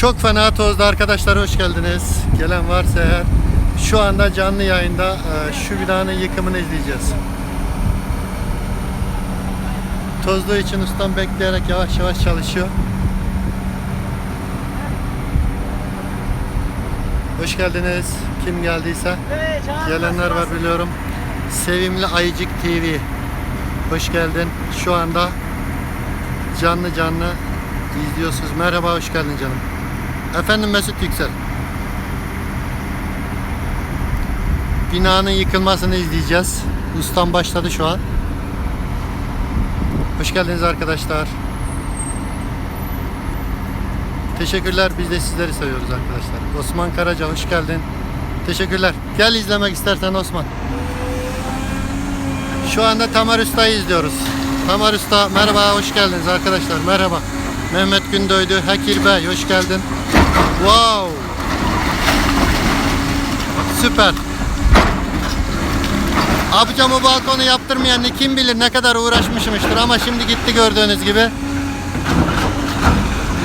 Çok fena tozda arkadaşlar hoş geldiniz. Gelen varsa eğer şu anda canlı yayında e, şu binanın yıkımını izleyeceğiz. Tozduğu için ustam bekleyerek yavaş yavaş çalışıyor. Hoş geldiniz. Kim geldiyse. Gelenler var biliyorum. Sevimli Ayıcık TV. Hoş geldin. Şu anda canlı canlı izliyorsunuz. Merhaba, hoş geldin canım. Efendim Mesut Yüksel. Binanın yıkılmasını izleyeceğiz. Ustam başladı şu an. Hoş geldiniz arkadaşlar. Teşekkürler. Biz de sizleri seviyoruz arkadaşlar. Osman Karaca hoş geldin. Teşekkürler. Gel izlemek istersen Osman. Şu anda Tamer Usta'yı izliyoruz. Tamer Usta merhaba hoş geldiniz arkadaşlar. Merhaba. Mehmet Gündoydu, Hakir Bey hoş geldin. Wow. Süper. O balkonu yaptırmayan kim bilir ne kadar uğraşmışmıştır ama şimdi gitti gördüğünüz gibi.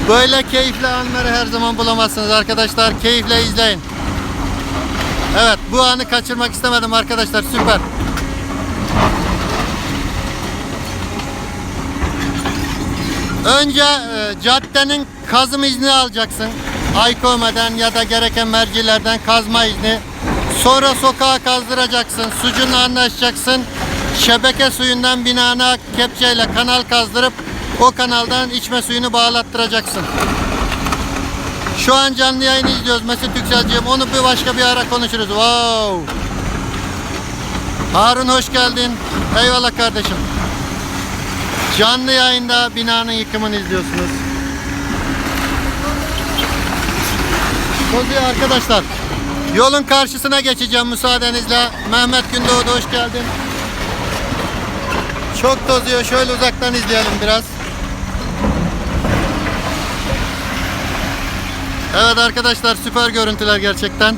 Böyle keyifli anları her zaman bulamazsınız arkadaşlar. Keyifle izleyin. Evet bu anı kaçırmak istemedim arkadaşlar süper. Önce e, caddenin kazım izni alacaksın. Aykome'den ya da gereken mercilerden kazma izni. Sonra sokağa kazdıracaksın. Sucunla anlaşacaksın. Şebeke suyundan binana kepçeyle kanal kazdırıp o kanaldan içme suyunu bağlattıracaksın. Şu an canlı yayını izliyoruz Mesut Yükselciğim. Onu bir başka bir ara konuşuruz. Wow. Harun hoş geldin. Eyvallah kardeşim. Canlı yayında binanın yıkımını izliyorsunuz. Bozuyor arkadaşlar. Yolun karşısına geçeceğim müsaadenizle. Mehmet Gündoğdu hoş geldin. Çok tozuyor. Şöyle uzaktan izleyelim biraz. Evet arkadaşlar süper görüntüler gerçekten.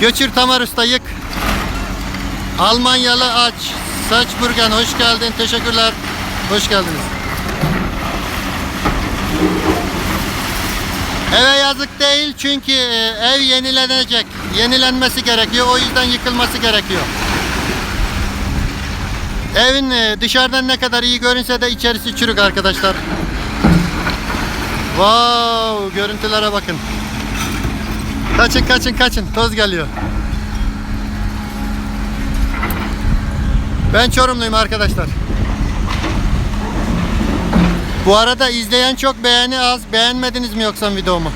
Göçür Tamar Usta yık. Almanyalı aç. Saçburgen hoş geldin. Teşekkürler. Hoş geldiniz. Eve yazık değil çünkü e, ev yenilenecek. Yenilenmesi gerekiyor. O yüzden yıkılması gerekiyor. Evin e, dışarıdan ne kadar iyi görünse de içerisi çürük arkadaşlar. Wow, görüntülere bakın. Kaçın kaçın kaçın. Toz geliyor. Ben Çorumluyum arkadaşlar. Bu arada izleyen çok beğeni az. Beğenmediniz mi yoksa videomu?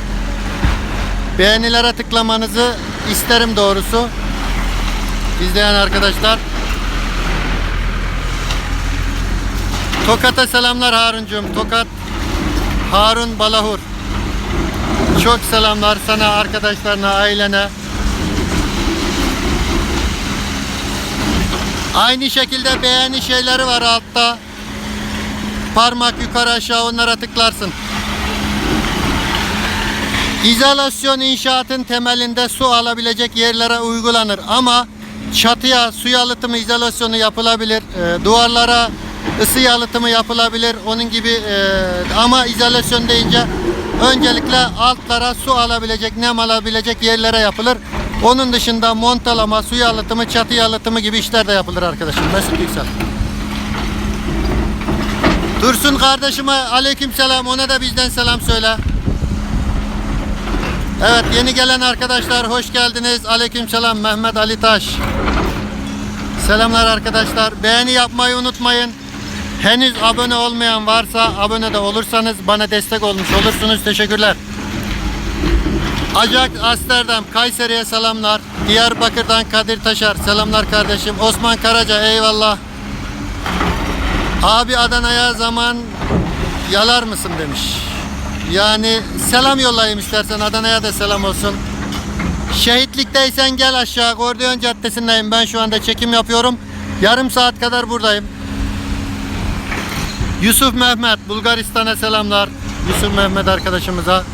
Beğenilere tıklamanızı isterim doğrusu. İzleyen arkadaşlar. Tokat'a selamlar Haruncuğum. Tokat Harun Balahur. Çok selamlar sana, arkadaşlarına, ailene. Aynı şekilde beğeni şeyleri var altta. Parmak yukarı aşağı onlara tıklarsın. İzolasyon inşaatın temelinde su alabilecek yerlere uygulanır ama çatıya su yalıtımı izolasyonu yapılabilir. Ee, duvarlara ısı yalıtımı yapılabilir. Onun gibi e, ama izolasyon deyince öncelikle altlara su alabilecek, nem alabilecek yerlere yapılır. Onun dışında montalama, su yalıtımı, çatı yalıtımı gibi işler de yapılır arkadaşım. Mesut Yüksel. Dursun kardeşime aleyküm selam. Ona da bizden selam söyle. Evet yeni gelen arkadaşlar hoş geldiniz. Aleyküm selam Mehmet Ali Taş. Selamlar arkadaşlar. Beğeni yapmayı unutmayın. Henüz abone olmayan varsa abone de olursanız bana destek olmuş olursunuz. Teşekkürler. Acak Amsterdam Kayseri'ye selamlar. Diyarbakır'dan Kadir Taşar selamlar kardeşim. Osman Karaca eyvallah. Abi Adana'ya zaman yalar mısın demiş. Yani selam yollayayım istersen Adana'ya da selam olsun. Şehitlikteysen gel aşağı Gordiyon Caddesi'ndeyim. Ben şu anda çekim yapıyorum. Yarım saat kadar buradayım. Yusuf Mehmet Bulgaristan'a selamlar. Yusuf Mehmet arkadaşımıza.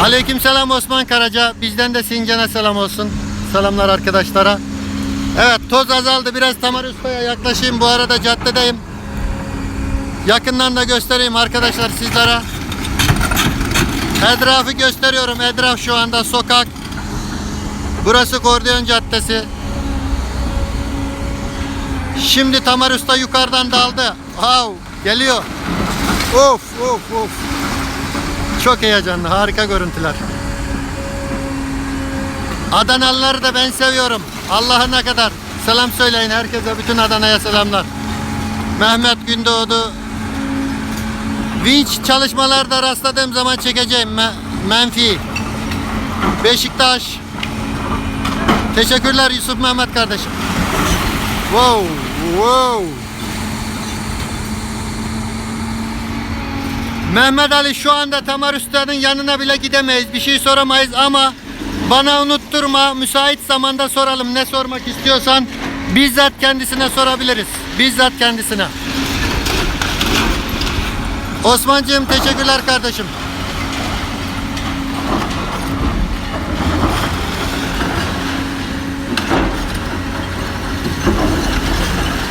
Aleyküm selam Osman Karaca. Bizden de Sincan'a selam olsun. Selamlar arkadaşlara. Evet toz azaldı. Biraz Tamar Usta'ya yaklaşayım. Bu arada caddedeyim. Yakından da göstereyim arkadaşlar sizlere. Etrafı gösteriyorum. Etraf şu anda sokak. Burası Gordiyon Caddesi. Şimdi Tamer Usta yukarıdan daldı. Wow, geliyor. Of of of. Çok heyecanlı, harika görüntüler. Adanalıları da ben seviyorum. Allah'ına kadar. Selam söyleyin herkese, bütün Adana'ya selamlar. Mehmet Gündoğdu. Vinç çalışmalarda rastladığım zaman çekeceğim. Me- Menfi. Beşiktaş. Teşekkürler Yusuf Mehmet kardeşim. Wow, wow. Mehmet Ali şu anda Tamar Usta'nın yanına bile gidemeyiz. Bir şey soramayız ama bana unutturma. Müsait zamanda soralım. Ne sormak istiyorsan bizzat kendisine sorabiliriz. Bizzat kendisine. Osman'cığım teşekkürler kardeşim.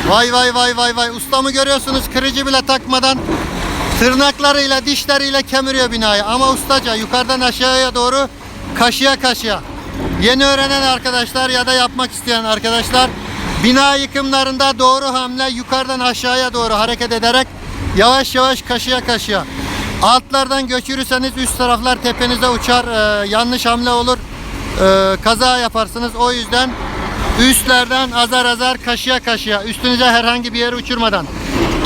Vay vay vay vay vay. Ustamı görüyorsunuz kırıcı bile takmadan tırnaklarıyla dişleriyle kemiriyor binayı. Ama ustaca yukarıdan aşağıya doğru kaşıya kaşıya. Yeni öğrenen arkadaşlar ya da yapmak isteyen arkadaşlar bina yıkımlarında doğru hamle yukarıdan aşağıya doğru hareket ederek yavaş yavaş kaşıya kaşıya. Altlardan göçürürseniz üst taraflar tepenize uçar. Ee, yanlış hamle olur. Ee, kaza yaparsınız. O yüzden üstlerden azar azar kaşıya kaşıya üstünüze herhangi bir yere uçurmadan.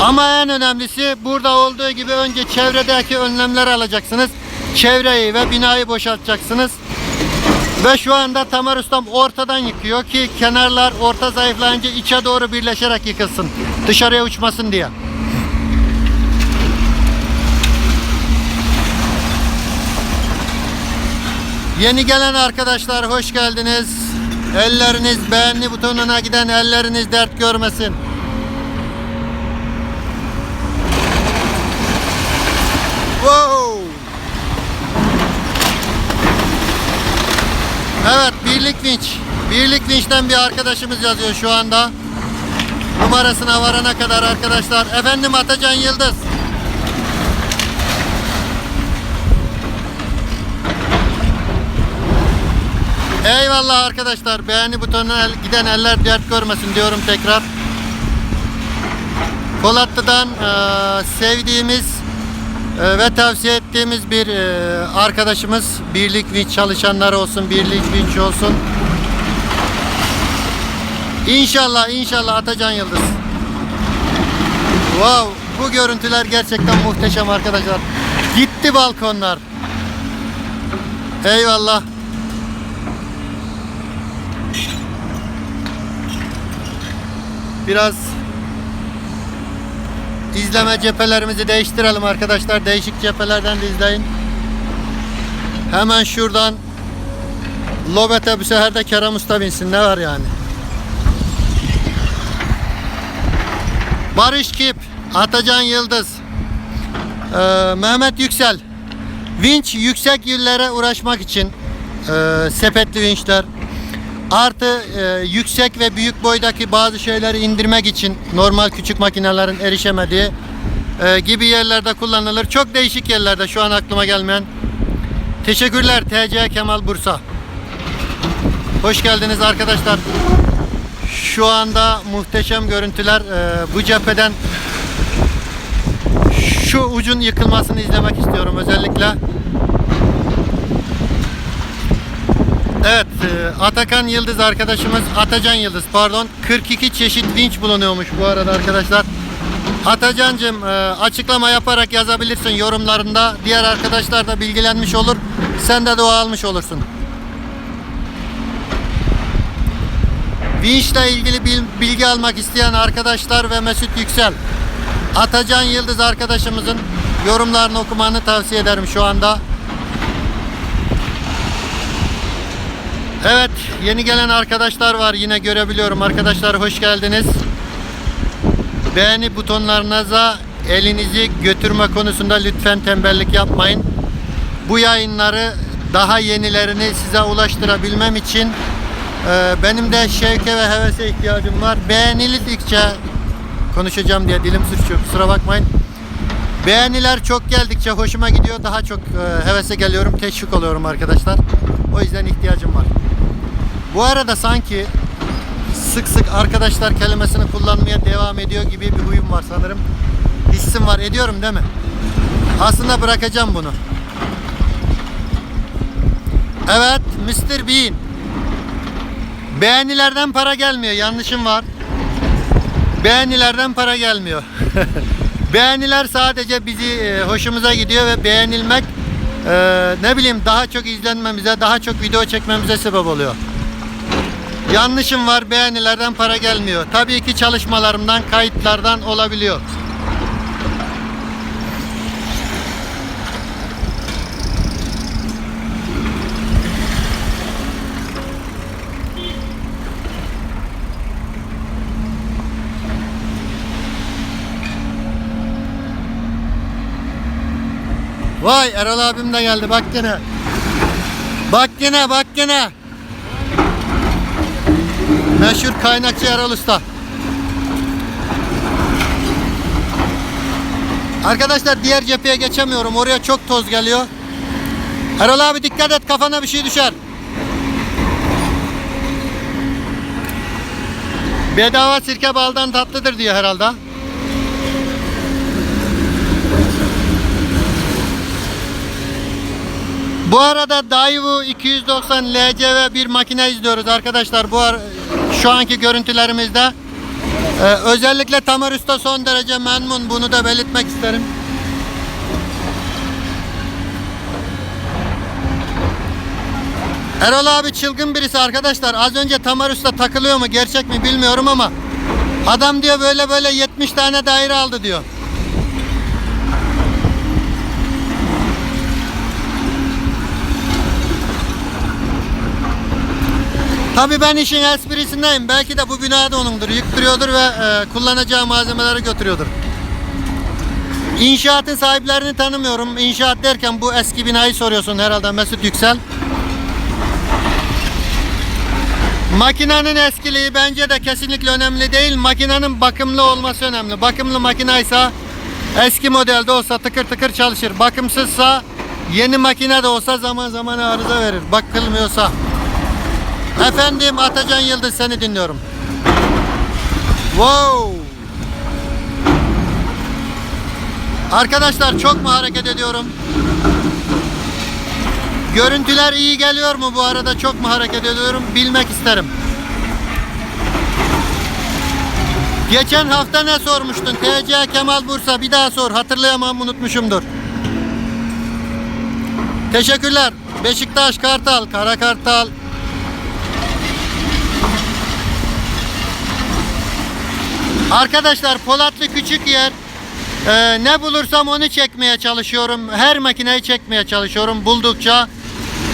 Ama en önemlisi burada olduğu gibi önce çevredeki önlemler alacaksınız. Çevreyi ve binayı boşaltacaksınız. Ve şu anda Tamer Ustam ortadan yıkıyor ki kenarlar orta zayıflayınca içe doğru birleşerek yıkılsın. Dışarıya uçmasın diye. Yeni gelen arkadaşlar hoş geldiniz. Elleriniz beğenli butonuna giden elleriniz dert görmesin. Wow! Evet Birlik Vinç. Birlik Vinç'ten bir arkadaşımız yazıyor şu anda. Numarasına varana kadar arkadaşlar. Efendim Atacan Yıldız. Eyvallah arkadaşlar. Beğeni butonuna giden eller dert görmesin diyorum tekrar. Polatlı'dan eee, sevdiğimiz ve tavsiye ettiğimiz bir eee, arkadaşımız Birlik Vinç çalışanları olsun, Birlik Vinç olsun. İnşallah, inşallah Atacan Yıldız. Wow, bu görüntüler gerçekten muhteşem arkadaşlar. Gitti balkonlar. Eyvallah. Biraz izleme cephelerimizi değiştirelim arkadaşlar. Değişik cephelerden de izleyin. Hemen şuradan Lobet'e bu sefer de Kerem Usta binsin. Ne var yani? Barış Kip, Atacan Yıldız, ee, Mehmet Yüksel. Vinç yüksek yillere uğraşmak için ee, sepetli vinçler artı e, yüksek ve büyük boydaki bazı şeyleri indirmek için normal küçük makinelerin erişemediği e, gibi yerlerde kullanılır. Çok değişik yerlerde şu an aklıma gelmeyen. Teşekkürler TC Kemal Bursa. Hoş geldiniz arkadaşlar. Şu anda muhteşem görüntüler e, bu cepheden şu ucun yıkılmasını izlemek istiyorum özellikle. Evet, e, Atakan Yıldız arkadaşımız, Atacan Yıldız pardon, 42 çeşit vinç bulunuyormuş bu arada arkadaşlar. Atacancım e, açıklama yaparak yazabilirsin yorumlarında. Diğer arkadaşlar da bilgilenmiş olur. Sen de dua almış olursun. Vinçle ilgili bil- bilgi almak isteyen arkadaşlar ve Mesut Yüksel, Atacan Yıldız arkadaşımızın yorumlarını okumanı tavsiye ederim şu anda. Evet, yeni gelen arkadaşlar var. Yine görebiliyorum. Arkadaşlar hoş geldiniz. Beğeni butonlarınıza elinizi götürme konusunda lütfen tembellik yapmayın. Bu yayınları daha yenilerini size ulaştırabilmem için e, benim de şevke ve hevese ihtiyacım var. Beğenildikçe konuşacağım diye dilim sürçüyor. Kusura bakmayın. Beğeniler çok geldikçe hoşuma gidiyor. Daha çok e, hevese geliyorum. Teşvik oluyorum arkadaşlar. O yüzden ihtiyacım var. Bu arada sanki sık sık arkadaşlar kelimesini kullanmaya devam ediyor gibi bir huyum var sanırım. Hissim var. Ediyorum değil mi? Aslında bırakacağım bunu. Evet, Mr. Bean. Beğenilerden para gelmiyor. Yanlışım var. Beğenilerden para gelmiyor. Beğeniler sadece bizi e, hoşumuza gidiyor ve beğenilmek e, ne bileyim daha çok izlenmemize, daha çok video çekmemize sebep oluyor. Yanlışım var. Beğenilerden para gelmiyor. Tabii ki çalışmalarımdan, kayıtlardan olabiliyor. Vay Erol abim de geldi bak gene. Bak gene bak gene. Meşhur kaynakçı Erol Usta. Arkadaşlar diğer cepheye geçemiyorum. Oraya çok toz geliyor. Erol abi dikkat et kafana bir şey düşer. Bedava sirke baldan tatlıdır diyor herhalde. Bu arada Daewoo 290 LCV bir makine izliyoruz arkadaşlar. Bu şu anki görüntülerimizde Ee, özellikle Tamer Usta son derece memnun. Bunu da belirtmek isterim. Erol abi çılgın birisi arkadaşlar. Az önce Tamer Usta takılıyor mu gerçek mi bilmiyorum ama adam diyor böyle böyle 70 tane daire aldı diyor. Tabii ben işin esprisindeyim. Belki de bu bina da onundur. Yüktürüyordur ve e, kullanacağı malzemeleri götürüyordur. İnşaatın sahiplerini tanımıyorum. İnşaat derken bu eski binayı soruyorsun herhalde Mesut Yüksel. Makinenin eskiliği bence de kesinlikle önemli değil. Makinenin bakımlı olması önemli. Bakımlı makinaysa eski modelde olsa tıkır tıkır çalışır. Bakımsızsa yeni makine de olsa zaman zaman arıza verir. Bakılmıyorsa. Efendim Atacan Yıldız seni dinliyorum. Wow. Arkadaşlar çok mu hareket ediyorum? Görüntüler iyi geliyor mu bu arada çok mu hareket ediyorum bilmek isterim. Geçen hafta ne sormuştun? TC Kemal Bursa bir daha sor hatırlayamam unutmuşumdur. Teşekkürler. Beşiktaş Kartal, Kara Kartal, Arkadaşlar Polatlı küçük yer. Ee, ne bulursam onu çekmeye çalışıyorum. Her makineyi çekmeye çalışıyorum buldukça.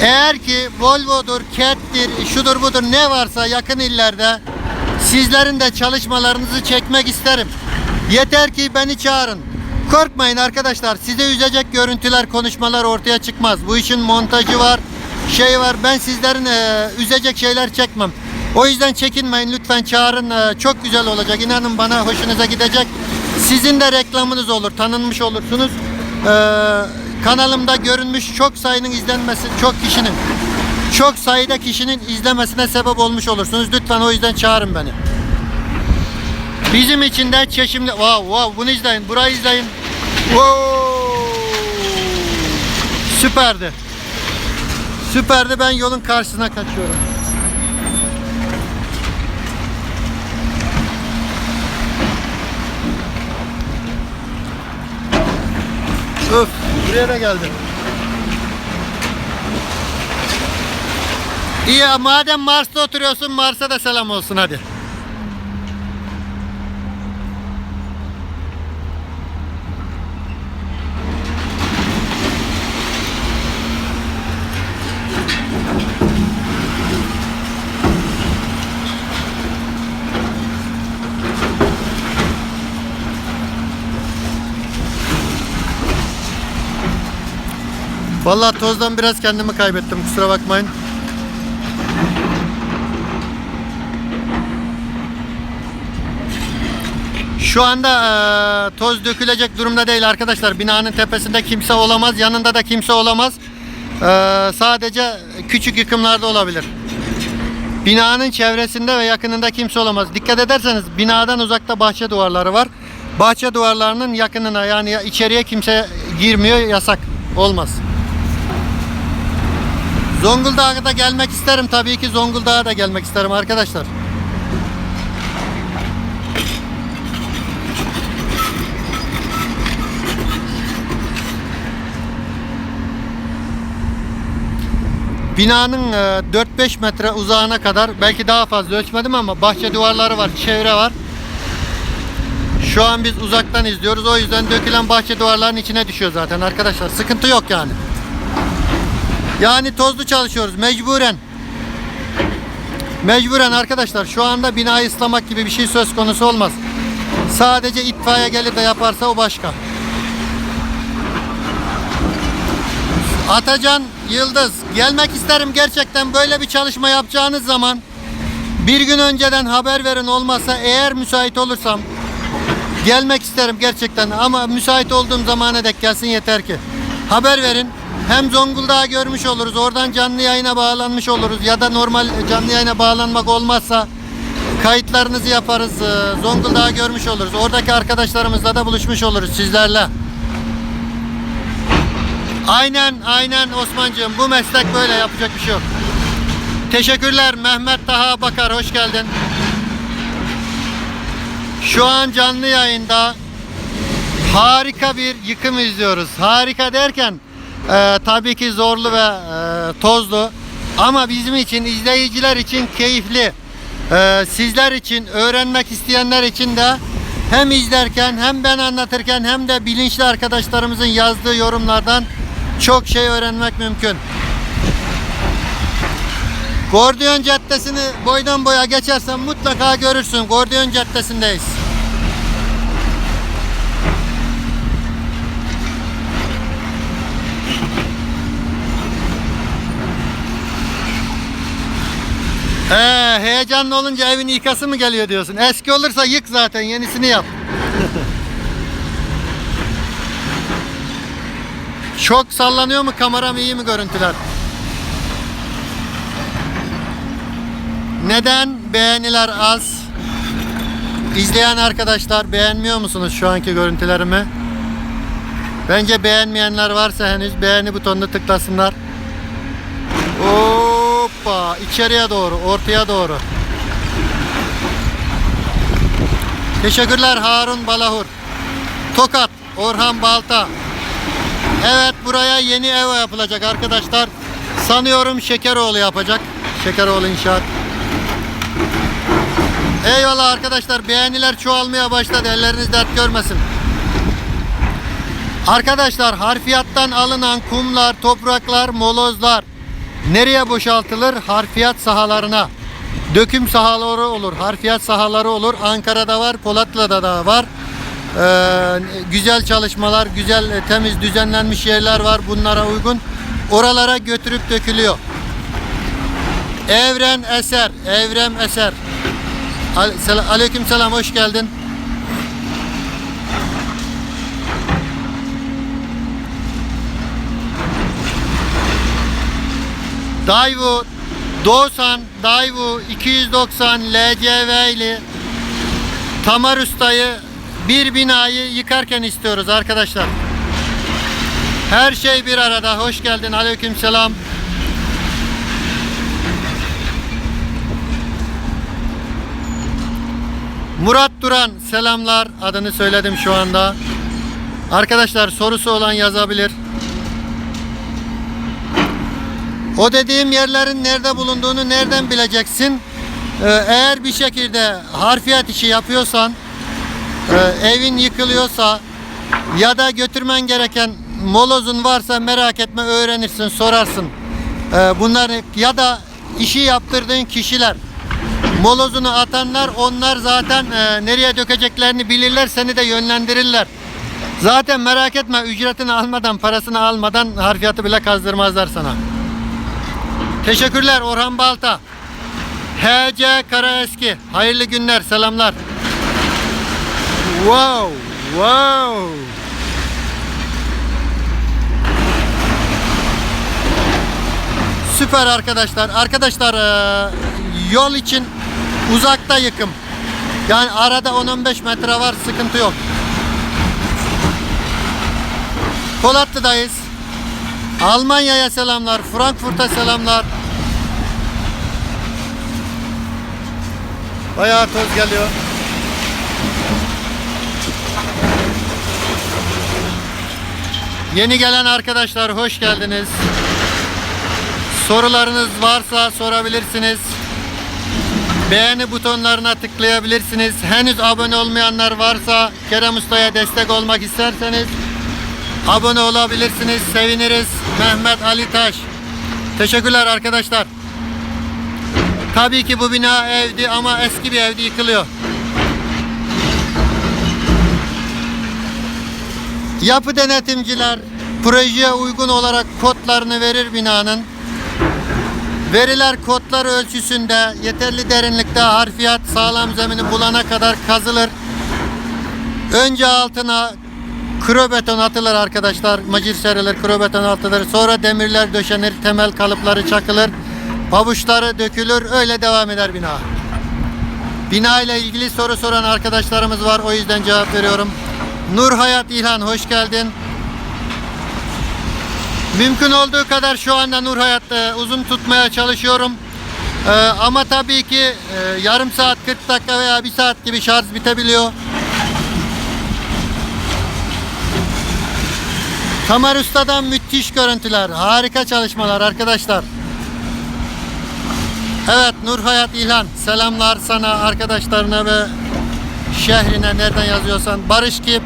Eğer ki Volvo'dur, Cat'tir, şudur budur ne varsa yakın illerde sizlerin de çalışmalarınızı çekmek isterim. Yeter ki beni çağırın. Korkmayın arkadaşlar. Size üzecek görüntüler, konuşmalar ortaya çıkmaz. Bu işin montajı var, şey var. Ben sizlerin e, üzecek şeyler çekmem. O yüzden çekinmeyin lütfen çağırın. Ee, Çok güzel olacak. İnanın bana hoşunuza gidecek. Sizin de reklamınız olur. Tanınmış olursunuz. Ee, kanalımda görünmüş çok sayının izlenmesi, çok kişinin çok sayıda kişinin izlemesine sebep olmuş olursunuz. Lütfen o yüzden çağırın beni. Bizim için de çeşimli... Wow, wow, bunu izleyin. Burayı izleyin. Wow. Süperdi. Süperdi. Ben yolun karşısına kaçıyorum. Öf, buraya da geldim. İyi ya, madem Mars'ta oturuyorsun Mars'a da selam olsun hadi. Vallahi tozdan biraz kendimi kaybettim kusura bakmayın. Şu anda e, toz dökülecek durumda değil arkadaşlar. Binanın tepesinde kimse olamaz. Yanında da kimse olamaz. E, sadece küçük yıkımlarda olabilir. Binanın çevresinde ve yakınında kimse olamaz. Dikkat ederseniz binadan uzakta bahçe duvarları var. Bahçe duvarlarının yakınına yani içeriye kimse girmiyor yasak. Olmaz. Zonguldak'a da gelmek isterim tabii ki Zonguldak'a da gelmek isterim arkadaşlar. Binanın e, 4-5 metre uzağına kadar belki daha fazla ölçmedim ama bahçe duvarları var, çevre var. Şu an biz uzaktan izliyoruz. O yüzden dökülen bahçe duvarlarının içine düşüyor zaten arkadaşlar. Sıkıntı yok yani. Yani tozlu çalışıyoruz mecburen. Mecburen arkadaşlar şu anda binayı ıslamak gibi bir şey söz konusu olmaz. Sadece itfaiye gelir de yaparsa o başka. Atacan Yıldız gelmek isterim gerçekten böyle bir çalışma yapacağınız zaman bir gün önceden haber verin olmazsa eğer müsait olursam gelmek isterim gerçekten ama müsait olduğum zamana dek gelsin yeter ki. Haber verin. Hem Zonguldak'ı görmüş oluruz. Oradan canlı yayına bağlanmış oluruz. Ya da normal canlı yayına bağlanmak olmazsa kayıtlarınızı yaparız. Ee, Zonguldak'ı görmüş oluruz. Oradaki arkadaşlarımızla da buluşmuş oluruz sizlerle. Aynen aynen Osman'cığım bu meslek böyle yapacak bir şey yok. Teşekkürler Mehmet Taha Bakar hoş geldin. Şu an canlı yayında harika bir yıkım izliyoruz. Harika derken e, tabii ki zorlu ve e, tozlu ama bizim için izleyiciler için keyifli. E, sizler için öğrenmek isteyenler için de hem izlerken hem ben anlatırken hem de bilinçli arkadaşlarımızın yazdığı yorumlardan çok şey öğrenmek mümkün. Gordiyon Caddesi'ni boydan boya geçersen mutlaka görürsün. Gordiyon Caddesi'ndeyiz. Ee, heyecanlı olunca evin yıkası mı geliyor diyorsun? Eski olursa yık zaten yenisini yap. Çok sallanıyor mu kameram iyi mi görüntüler? Neden beğeniler az? İzleyen arkadaşlar beğenmiyor musunuz şu anki görüntülerimi? Bence beğenmeyenler varsa henüz beğeni butonunu tıklasınlar. Hoppa içeriye doğru ortaya doğru. Teşekkürler Harun Balahur. Tokat Orhan Balta. Evet buraya yeni ev yapılacak arkadaşlar. Sanıyorum Şekeroğlu yapacak. Şekeroğlu İnşaat. Eyvallah arkadaşlar beğeniler çoğalmaya başladı. Elleriniz dert görmesin. Arkadaşlar harfiyattan alınan kumlar, topraklar, molozlar nereye boşaltılır? Harfiyat sahalarına. Döküm sahaları olur, harfiyat sahaları olur. Ankara'da var, Polatlı'da da var. Ee, güzel çalışmalar, güzel e, temiz düzenlenmiş yerler var bunlara uygun. Oralara götürüp dökülüyor. Evren Eser, Evrem Eser. Aleyküm selam, hoş geldin. Dayvu, Doğusan, Dayvu 290 LCV'li Tamar Usta'yı bir binayı yıkarken istiyoruz arkadaşlar. Her şey bir arada. Hoş geldin. Aleyküm selam. Murat Duran selamlar. Adını söyledim şu anda. Arkadaşlar sorusu olan yazabilir. O dediğim yerlerin nerede bulunduğunu nereden bileceksin? Ee, eğer bir şekilde harfiyat işi yapıyorsan ee, evin yıkılıyorsa ya da götürmen gereken molozun varsa merak etme öğrenirsin sorarsın. Ee, bunlar ya da işi yaptırdığın kişiler molozunu atanlar onlar zaten e, nereye dökeceklerini bilirler seni de yönlendirirler. Zaten merak etme ücretini almadan parasını almadan harfiyatı bile kazdırmazlar sana. Teşekkürler Orhan Balta. HC Karaeski. Hayırlı günler selamlar. Wow! Wow! Süper arkadaşlar. Arkadaşlar eee, yol için uzakta yıkım. Yani arada 10-15 metre var sıkıntı yok. Polatlı'dayız. Almanya'ya selamlar. Frankfurt'a selamlar. Bayağı toz geliyor. Yeni gelen arkadaşlar hoş geldiniz. Sorularınız varsa sorabilirsiniz. Beğeni butonlarına tıklayabilirsiniz. Henüz abone olmayanlar varsa Kerem Usta'ya destek olmak isterseniz abone olabilirsiniz. Seviniriz. Mehmet Ali Taş. Teşekkürler arkadaşlar. Tabii ki bu bina evdi ama eski bir evdi yıkılıyor. Yapı denetimciler projeye uygun olarak kodlarını verir binanın. Veriler kodlar ölçüsünde yeterli derinlikte harfiyat sağlam zemini bulana kadar kazılır. Önce altına kro beton atılır arkadaşlar. Macir serilir, kro beton atılır. Sonra demirler döşenir, temel kalıpları çakılır. Pabuçları dökülür. Öyle devam eder bina. Bina ile ilgili soru soran arkadaşlarımız var. O yüzden cevap veriyorum. Nur Hayat İlhan hoş geldin. Mümkün olduğu kadar şu anda Nur Hayat e, uzun tutmaya çalışıyorum. E, ama tabii ki e, yarım saat 40 dakika veya bir saat gibi şarj bitebiliyor. Tamer Usta'dan müthiş görüntüler. Harika çalışmalar arkadaşlar. Evet Nur Hayat İlhan selamlar sana arkadaşlarına ve şehrine nereden yazıyorsan. Barış Kip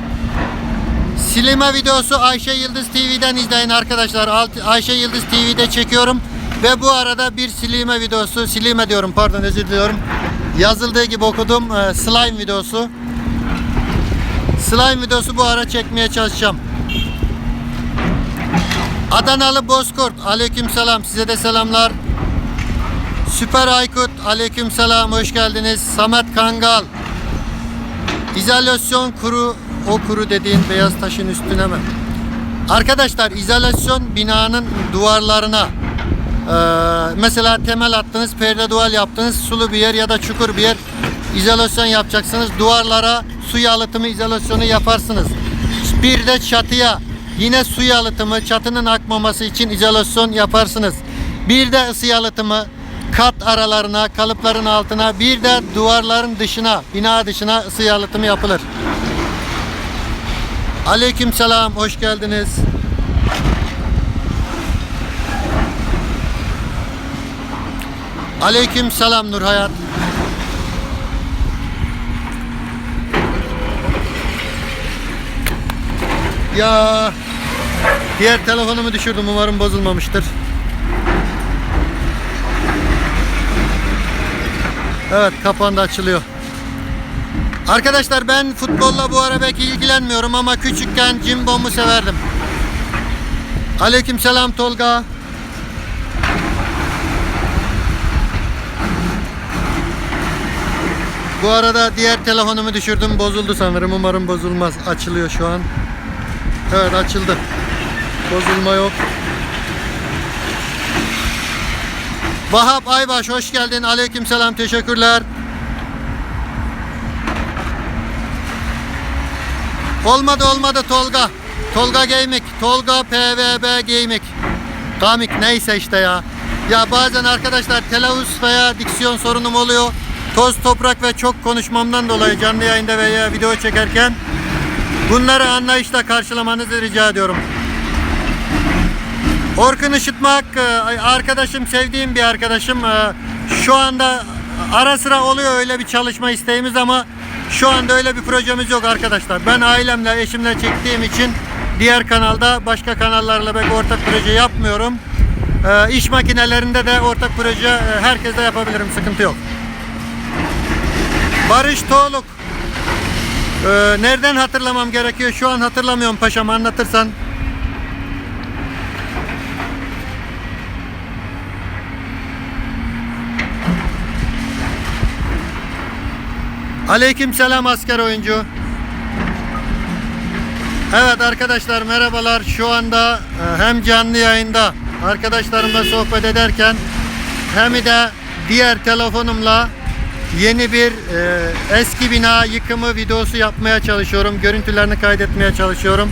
Silime videosu Ayşe Yıldız TV'den izleyin arkadaşlar. Ayşe Yıldız TV'de çekiyorum. Ve bu arada bir silime videosu, silime diyorum pardon özür diliyorum. Yazıldığı gibi okudum. Ee, slime videosu. Slime videosu bu ara çekmeye çalışacağım. Adanalı Bozkurt aleyküm selam size de selamlar. Süper Aykut aleyküm selam hoş geldiniz. Samet Kangal İzolasyon kuru o kuru dediğin beyaz taşın üstüne mi? Arkadaşlar izolasyon binanın duvarlarına eee, mesela temel attınız perde duvar yaptınız sulu bir yer ya da çukur bir yer izolasyon yapacaksınız duvarlara su yalıtımı izolasyonu yaparsınız bir de çatıya yine su yalıtımı çatının akmaması için izolasyon yaparsınız bir de ısı yalıtımı kat aralarına kalıpların altına bir de duvarların dışına bina dışına ısı yalıtımı yapılır Aleyküm selam, hoş geldiniz. Aleyküm selam Nur Hayat. Ya diğer telefonumu düşürdüm umarım bozulmamıştır. Evet kapandı açılıyor. Arkadaşlar ben futbolla bu ara belki ilgilenmiyorum ama küçükken cimbom'u severdim. Aleykümselam Tolga. Bu arada diğer telefonumu düşürdüm bozuldu sanırım umarım bozulmaz açılıyor şu an. Evet açıldı. Bozulma yok. Vahap Aybaş hoş geldin. Aleykümselam teşekkürler. Olmadı olmadı Tolga. Tolga Gaming. Tolga PVB Gaming. Gaming neyse işte ya. Ya bazen arkadaşlar telaffuz veya diksiyon sorunum oluyor. Toz, toprak ve çok konuşmamdan dolayı canlı yayında veya video çekerken bunları anlayışla karşılamanızı rica ediyorum. Orkun Işıtmak e, arkadaşım sevdiğim bir arkadaşım. E, Şu anda ara sıra oluyor öyle bir çalışma isteğimiz ama şu anda öyle bir projemiz yok arkadaşlar. Ben ailemle, eşimle çektiğim için diğer kanalda başka kanallarla belki ortak proje yapmıyorum. E, İş makinelerinde de ortak proje herkesle yapabilirim. Sıkıntı yok. Barış Toğluk. Nereden hatırlamam gerekiyor? Şu an hatırlamıyorum paşam anlatırsan. Aleyküm selam asker oyuncu. Evet arkadaşlar merhabalar. Şu anda e, hem canlı yayında arkadaşlarımla sohbet ederken hem de diğer telefonumla yeni bir e, eski bina yıkımı videosu yapmaya çalışıyorum. Görüntülerini kaydetmeye çalışıyorum.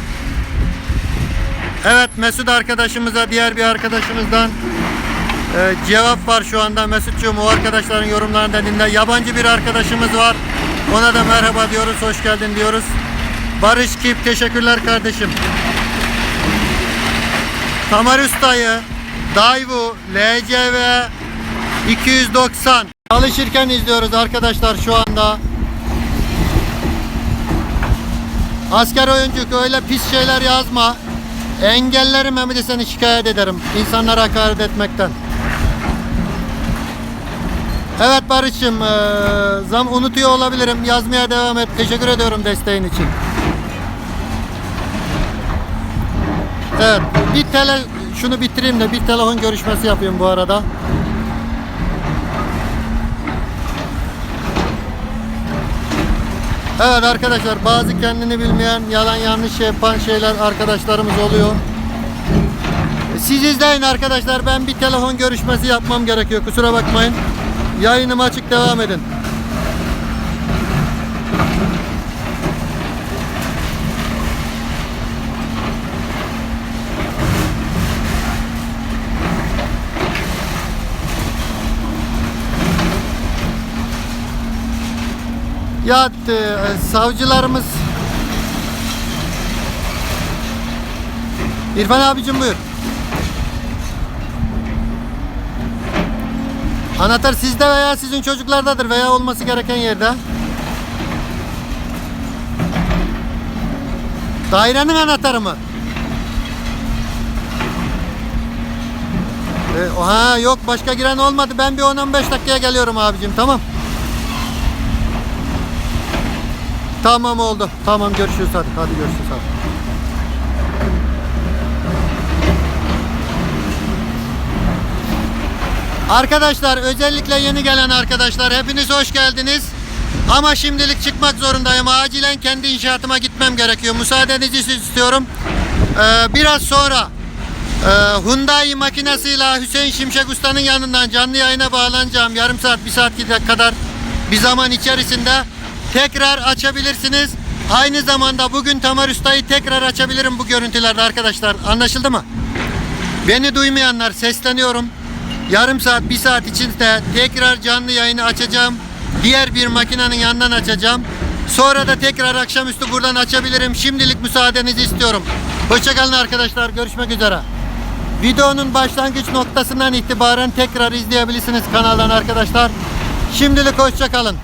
Evet Mesut arkadaşımıza diğer bir arkadaşımızdan e, cevap var şu anda Mesutcuğum o arkadaşların yorumlarını dinle. Yabancı bir arkadaşımız var. Ona da merhaba diyoruz, hoş geldin diyoruz. Barış Kip teşekkürler kardeşim. Tamer Usta'yı Daiwu LCV 290 çalışırken izliyoruz arkadaşlar şu anda. Asker oyuncuk öyle pis şeyler yazma. Engellerim hem de seni şikayet ederim. İnsanlara hakaret etmekten. Evet Barış'ım, eee, zam unutuyor olabilirim. Yazmaya devam et. Teşekkür ediyorum desteğin için. Evet, bir tele şunu bitireyim de bir telefon görüşmesi yapayım bu arada. Evet arkadaşlar bazı kendini bilmeyen yalan yanlış şey yapan şeyler arkadaşlarımız oluyor. Siz izleyin arkadaşlar ben bir telefon görüşmesi yapmam gerekiyor kusura bakmayın. Yayınım açık devam edin. Ya e, savcılarımız İrfan abicim buyur. Anahtar sizde veya sizin çocuklardadır veya olması gereken yerde. Dairenin anahtarı mı? E, ha yok başka giren olmadı. Ben bir 10-15 dakikaya geliyorum abicim tamam. Tamam oldu. Tamam görüşürüz hadi. Hadi görüşürüz hadi. Arkadaşlar özellikle yeni gelen arkadaşlar hepiniz hoş geldiniz. Ama şimdilik çıkmak zorundayım. Acilen kendi inşaatıma gitmem gerekiyor. Müsaadenizi istiyorum. Ee, biraz sonra e, Hyundai makinesiyle Hüseyin Şimşek Usta'nın yanından canlı yayına bağlanacağım. Yarım saat, bir saat kadar bir zaman içerisinde tekrar açabilirsiniz. Aynı zamanda bugün Tamer Usta'yı tekrar açabilirim bu görüntülerde arkadaşlar. Anlaşıldı mı? Beni duymayanlar sesleniyorum. Yarım saat, bir saat içinde tekrar canlı yayını açacağım. Diğer bir makinenin yanından açacağım. Sonra da tekrar akşamüstü buradan açabilirim. Şimdilik müsaadenizi istiyorum. Hoşçakalın arkadaşlar. Görüşmek üzere. Videonun başlangıç noktasından itibaren tekrar izleyebilirsiniz kanaldan arkadaşlar. Şimdilik hoşçakalın.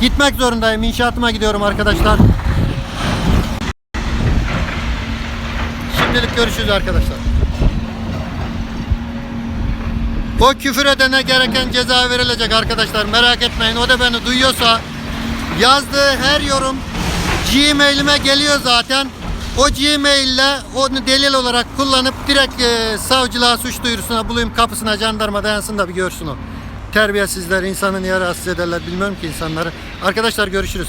Gitmek zorundayım. İnşaatıma gidiyorum arkadaşlar. Şimdilik görüşürüz arkadaşlar. O küfür edene gereken ceza verilecek arkadaşlar. Merak etmeyin. O da beni duyuyorsa yazdığı her yorum Gmail'ime geliyor zaten. O Gmail ile onu delil olarak kullanıp direkt e, savcılığa suç duyurusuna bulayım kapısına jandarma dayansın da bir görsün o. Terbiyesizler insanı niye rahatsız ederler bilmiyorum ki insanları. Arkadaşlar görüşürüz.